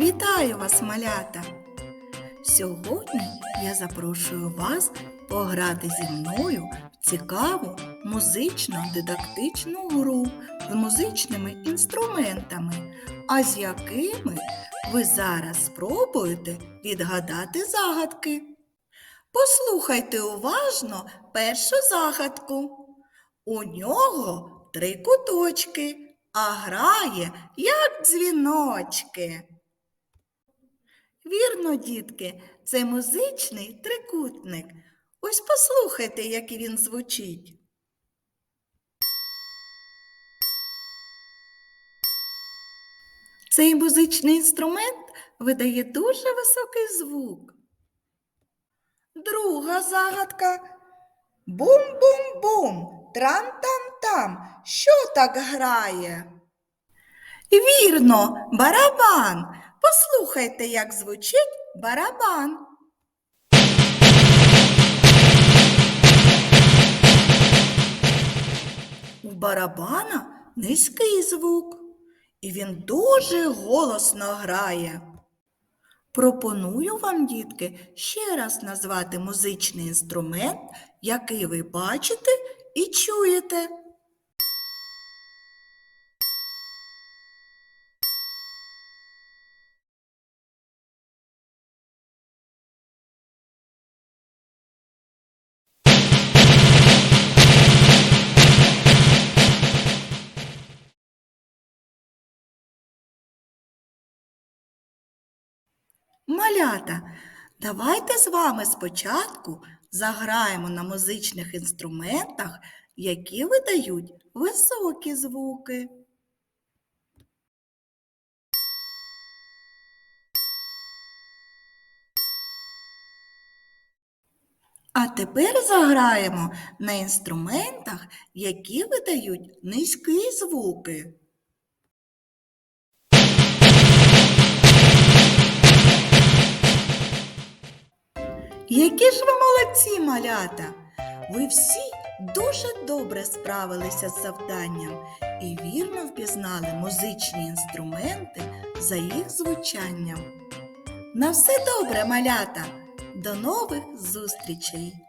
Вітаю вас, малята! Сьогодні я запрошую вас пограти зі мною в цікаву музично-дидактичну гру з музичними інструментами, а з якими ви зараз спробуєте відгадати загадки. Послухайте уважно першу загадку. У нього три куточки, а грає, як дзвіночки. Вірно, дітки, це музичний трикутник. Ось послухайте, як він звучить. Цей музичний інструмент видає дуже високий звук. Друга загадка. Бум-бум-бум, трам-там-там. Що так грає? Вірно, барабан. Послухайте, як звучить барабан. У барабана низький звук, і він дуже голосно грає. Пропоную вам, дітки, ще раз назвати музичний інструмент, який ви бачите і чуєте. Малята, давайте з вами спочатку заграємо на музичних інструментах, які видають високі звуки. А тепер заграємо на інструментах, які видають низькі звуки. Які ж ви молодці, малята! Ви всі дуже добре справилися з завданням і вірно впізнали музичні інструменти за їх звучанням. На все добре, малята! До нових зустрічей!